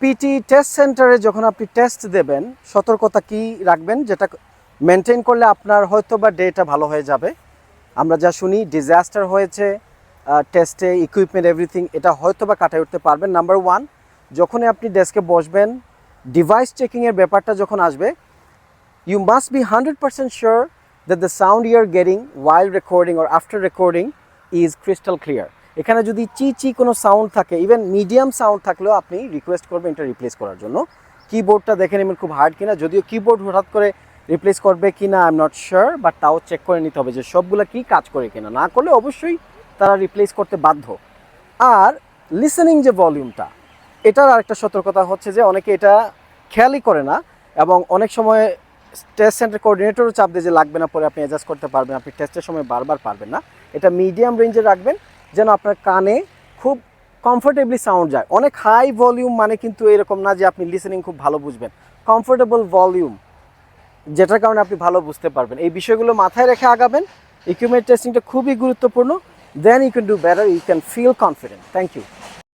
PT test সেন্টারে যখন আপনি টেস্ট দেবেন, সতর্কতা কি রাখবেন? যেটা মেনটেন করলে আপনার হয়তো বা ডেটা ভালো হয়ে যাবে। আমরা যা শুনি ডিজাস্টার হয়েছে টেস্টে ইকুইপমেন্ট এভরিথিং এটা হয়তো বা কাটায় উঠতে পারবেন। নাম্বার ওয়ান যখনই আপনি ডেস্কে বসবেন ডিভাইস চেকিংয়ের ব্যাপারটা যখন আসবে, you must be 100% sure that the sound you're getting while recording or after recording is crystal clear এখানে যদি চি চি কোনো সাউন্ড থাকে ইভেন মিডিয়াম সাউন্ড থাকলেও আপনি রিকোয়েস্ট করবেন এটা রিপ্লেস করার জন্য। কিবোর্ডটা দেখে নেবেন খুব হার্ড কিনা। যদিও কিবোর্ড হঠাৎ করে রিপ্লেস করবে কিনা I am not sure but তাও চেক করে নিতে হবে যে সবগুলো কি কাজ করে কিনা। না করলে অবশ্যই তারা রিপ্লেস করতে বাধ্য। আর লিসেনিং যে ভলিউমটা এটার আরেকটা সতর্কতা হচ্ছে যে অনেকে এটা খেয়ালই করে না এবং অনেক সময় টেস্ট সেন্টার কোঅর্ডিনেটরও চাপ দিয়ে যে লাগবে না, পরে আপনি অ্যাডজাস্ট করতে পারবেন। আপনি টেস্টের সময় বারবার পারবেন না। এটা মিডিয়াম রেঞ্জে রাখবেন। যেন আপনার কানে খুব কমফোর্টেবলি সাউন্ড যায়। অনেক হাই ভলিউম মানে কিন্তু এরকম না যে আপনি লিসেনিং খুব ভালো বুঝবেন। কমফোর্টেবল ভলিউম যেটার কারণে আপনি ভালো বুঝতে পারবেন। এই বিষয়গুলো মাথায় রেখে আগাবেন। ইকুইপমেন্ট টেস্টিংটা খুবই গুরুত্বপূর্ণ। Then you can do better you can feel confident thank you